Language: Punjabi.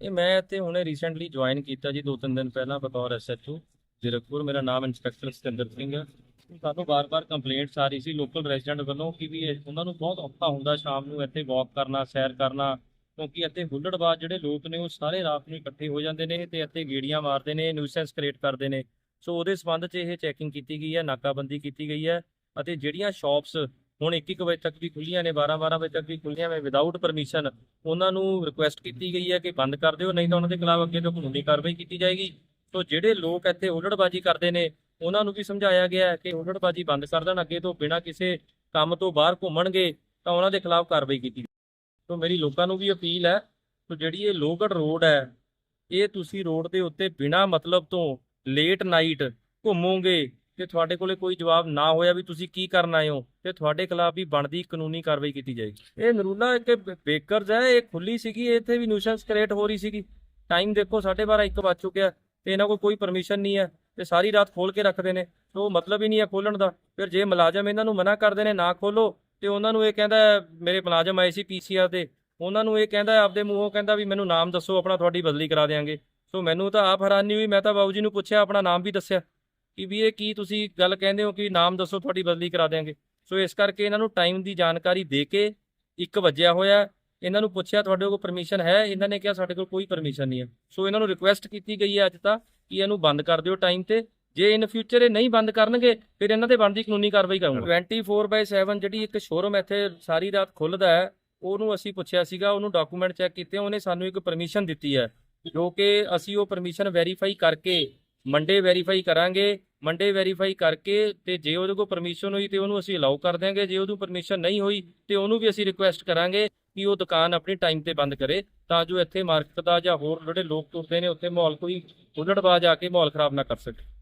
ਇਹ ਮੈਂ ਇੱਥੇ ਹੁਣੇ ਰੀਸੈਂਟਲੀ ਜੁਆਇਨ ਕੀਤਾ ਜੀ, ਦੋ ਤਿੰਨ ਦਿਨ ਪਹਿਲਾਂ ਬਤੌਰ ਐਸਐਚਓ ਜ਼ੀਰਕਪੁਰ। ਮੇਰਾ ਨਾਮ ਇੰਸਪੈਕਟਰ ਸਤਿੰਦਰ ਸਿੰਘ ਹੈ। ਸਾਨੂੰ ਬਾਰ-ਬਾਰ ਕੰਪਲੇਂਟਸ ਆ ਰਹੀ ਸੀ ਲੋਕਲ ਰੈਜ਼ੀਡੈਂਟ ਵੱਲੋਂ ਕਿ ਵੀ ਉਹਨਾਂ ਨੂੰ ਬਹੁਤ ਔਖਾ ਹੁੰਦਾ ਸ਼ਾਮ ਨੂੰ ਇੱਥੇ ਵਾਕ ਕਰਨਾ, ਸੈਰ ਕਰਨਾ, ਕਿਉਂਕਿ ਇੱਥੇ ਹੁੱਲੜਬਾਜ਼ ਜਿਹੜੇ ਲੋਕ ਨੇ ਉਹ ਸਾਰੇ ਰਾਤ ਨੂੰ ਇਕੱਠੇ ਹੋ ਜਾਂਦੇ ਨੇ ਤੇ ਇੱਥੇ ਗੇੜੀਆਂ ਮਾਰਦੇ ਨੇ ਨਿਊਸੈਂਸ ਕ੍ਰੀਏਟ ਕਰਦੇ ਨੇ। ਸੋ ਉਹਦੇ ਸੰਬੰਧ 'ਚ ਇਹ ਚੈਕਿੰਗ ਕੀਤੀ ਗਈ ਹੈ, ਨਾਕਾਬੰਦੀ ਕੀਤੀ ਗਈ ਹੈ ਅਤੇ ਜਿਹੜੀਆਂ ਸ਼ਾਪਸ ਹੁਣ 1-1 ਵਜੇ ਤੱਕ ਵੀ ਖੁੱਲੀਆਂ ਨੇ 12-12 ਵਜੇ ਤੱਕ ਵੀ ਖੁੱਲੀਆਂ ਨੇ ਵਿਦਆਊਟ ਪਰਮਿਸ਼ਨ ਉਹਨਾਂ ਨੂੰ ਰਿਕੁਐਸਟ ਕੀਤੀ ਗਈ ਹੈ ਕਿ ਬੰਦ ਕਰ ਦਿਓ, ਨਹੀਂ ਤਾਂ ਉਹਨਾਂ ਦੇ ਖਿਲਾਫ ਅੱਗੇ ਤੋਂ ਕਾਨੂੰਨੀ ਕਾਰਵਾਈ ਕੀਤੀ ਜਾਏਗੀ। ਸੋ ਜਿਹੜੇ ਲੋਕ ਇੱਥੇ ਹੁੱਲੜਬਾਜ਼ੀ ਕਰਦੇ ਨੇ, ਉਹਨਾਂ ਨੂੰ ਵੀ ਸਮਝਾਇਆ ਗਿਆ ਕਿ ਹੁੱਲੜਬਾਜ਼ੀ ਬੰਦ ਕਰ ਦੇਣ, ਅੱਗੇ ਤੋਂ ਬਿਨਾਂ ਕਿਸੇ ਕੰਮ ਤੋਂ ਬਾਹਰ ਘੁੰਮਣਗੇ, ਤਾਂ ਉਹਨਾਂ ਦੇ ਖਿਲਾਫ ਕਾਰਵਾਈ ਕੀਤੀ ਸੋ ਮੇਰੀ ਲੋਕਾਂ ਨੂੰ ਵੀ ਅਪੀਲ ਹੈ, ਸੋ ਜਿਹੜੀ ਇਹ ਲੋਹਗੜ੍ਹ ਰੋਡ ਹੈ, ਇਹ ਤੁਸੀਂ ਰੋਡ ਦੇ ਉੱਤੇ ਬਿਨਾਂ ਮਤਲਬ ਤੋਂ ਲੇਟ ਨਾਈਟ ਘੁੰਮੋਗੇ ਤੇ ਤੁਹਾਡੇ ਕੋਲੇ ਕੋਈ ਜਵਾਬ ਨਾ ਹੋਇਆ ਵੀ ਤੁਸੀਂ ਕੀ ਕਰਨ ਆਏ ਹੋ, ਤੇ ਤੁਹਾਡੇ ਖਿਲਾਫ ਵੀ ਬਣਦੀ ਕਾਨੂੰਨੀ ਕਾਰਵਾਈ ਕੀਤੀ ਜਾਏਗੀ। ਇਹ ਨਰੂਲਾ ਇੱਕ ਬੇਕਰਜ਼ ਹੈ, ਇਹ ਖੁੱਲੀ ਸੀਗੀ, ਇੱਥੇ ਵੀ ਨਿਊਸੈਂਸ ਕ੍ਰੀਏਟ ਹੋ ਰਹੀ ਸੀਗੀ। ਟਾਈਮ ਦੇਖੋ 12:30 1 ਵੱਜ ਚੁੱਕਿਆ ਤੇ ਇਹਨਾਂ ਕੋਲ ਕੋਈ ਪਰਮਿਸ਼ਨ ਨਹੀਂ ਹੈ, ਤੇ ਸਾਰੀ ਰਾਤ ਖੋਲ ਕੇ ਰੱਖਦੇ ਨੇ ਸੋ ਮਤਲਬ ਹੀ ਨਹੀਂ ਹੈ ਖੋਲਣ ਦਾ। ਫਿਰ ਜੇ ਮੁਲਾਜ਼ਮ ਇਹਨਾਂ ਨੂੰ ਮਨਾ ਕਰਦੇ ਨੇ, ਨਾ ਖੋਲੋ ਤੇ ਉਹਨਾਂ ਨੂੰ ਇਹ ਕਹਿੰਦਾ ਮੇਰੇ ਮੁਲਾਜ਼ਮ ਆਏ ਸੀ ਪੀਸੀਆਰ ਦੇ ਉਹਨਾਂ ਨੂੰ ਇਹ ਕਹਿੰਦਾ ਆਪਦੇ ਮੂੰਹੋਂ ਕਹਿੰਦਾ ਵੀ ਮੈਨੂੰ ਨਾਮ ਦੱਸੋ, ਆਪਣਾ ਤੁਹਾਡੀ ਬਦਲੀ ਕਰਾ ਦੇਾਂਗੇ ਸੋ ਮੈਨੂੰ ਤਾਂ ਆਪ ਹੈਰਾਨੀ ਹੋਈ, ਮੈਂ ਤਾਂ ਬਾਬੂ ਜੀ ਨੂੰ ਪੁੱਛਿਆ, ਆਪਣਾ ਨਾਮ ਵੀ ਦੱਸਿਆ। ਕਿ ਵੀ ਇਹ ਕੀ ਤੁਸੀਂ ਗੱਲ ਕਹਿੰਦੇ ਹੋ ਕਿ ਨਾਮ ਦੱਸੋ, ਤੁਹਾਡੀ ਬਦਲੀ ਕਰਾ ਦੇਾਂਗੇ ਸੋ ਇਸ ਕਰਕੇ ਇਹਨਾਂ ਨੂੰ ਟਾਈਮ ਦੀ ਜਾਣਕਾਰੀ ਦੇ ਕੇ 1 ਵਜਿਆ ਹੋਇਆ, ਇਹਨਾਂ ਨੂੰ ਪੁੱਛਿਆ ਤੁਹਾਡੇ ਕੋਲ ਪਰਮਿਸ਼ਨ ਹੈ, ਇਹਨਾਂ ਨੇ ਕਿਹਾ ਸਾਡੇ ਕੋਲ ਕੋਈ ਪਰਮਿਸ਼ਨ ਨਹੀਂ ਹੈ। ਸੋ ਇਹਨਾਂ ਨੂੰ ਰਿਕੁਐਸਟ ਕੀਤੀ ਗਈ ਹੈ ਅੱਜ ਤਾਂ ਕਿ ਇਹਨੂੰ ਬੰਦ ਕਰ ਦਿਓ ਟਾਈਮ ਤੇ। ਜੇ ਇਨ ਫਿਊਚਰ ਇਹ ਨਹੀਂ ਬੰਦ ਕਰਨਗੇ, ਫਿਰ ਇਹਨਾਂ ਤੇ ਬਣਦੀ ਕਾਨੂੰਨੀ ਕਾਰਵਾਈ ਕਰਾਂਗੇ। 24/7 ਜਿਹੜੀ ਇੱਕ ਸ਼ੋਰੂਮ ਇੱਥੇ ਸਾਰੀ ਰਾਤ ਖੁੱਲਦਾ ਹੈ, ਉਹਨੂੰ ਅਸੀਂ ਪੁੱਛਿਆ ਸੀਗਾ, ਉਹਨੂੰ ਡਾਕੂਮੈਂਟ ਚੈੱਕ ਕੀਤੇ, ਉਹਨੇ ਸਾਨੂੰ ਇੱਕ ਪਰਮਿਸ਼ਨ ਦਿੱਤੀ ਹੈ, ਜੋ ਕਿ ਅਸੀਂ ਉਹ ਪਰਮਿਸ਼ਨ ਵੈਰੀਫਾਈ ਕਰਕੇ ਮੰਡੇ ਵੈਰੀਫਾਈ ਕਰਾਂਗੇ ਮੰਡੇ ਵੈਰੀਫਾਈ ਕਰਕੇ ਤੇ ਜੇ ਉਹਦੇ ਕੋਲ ਪਰਮਿਸ਼ਨ ਹੋਈ ਤੇ ਉਹਨੂੰ ਅਸੀਂ ਅਲਾਉ ਕਰ ਦਿਆਂਗੇ, ਜੇ ਉਹਨੂੰ ਪਰਮਿਸ਼ਨ ਨਹੀਂ ਹੋਈ ਤੇ ਉਹਨੂੰ ਵੀ ਅਸੀਂ ਰਿਕੁਐਸਟ ਕਰਾਂਗੇ ਕਿ ਉਹ ਦੁਕਾਨ ਆਪਣੀ ਟਾਈਮ ਤੇ ਬੰਦ ਕਰੇ, ਤਾਂ ਜੋ ਇੱਥੇ ਮਾਰਕੀਟ ਦਾ ਜਾਂ ਹੋਰ ਜਿਹੜੇ ਲੋਕ ਤੁਰਦੇ ਨੇ ਉੱਥੇ ਮਾਹੌਲ ਕੋਈ ਉਲੜਬਾਜ਼ ਆ ਕੇ ਮਾਹੌਲ ਖਰਾਬ ਨਾ ਕਰ ਸਕੇ।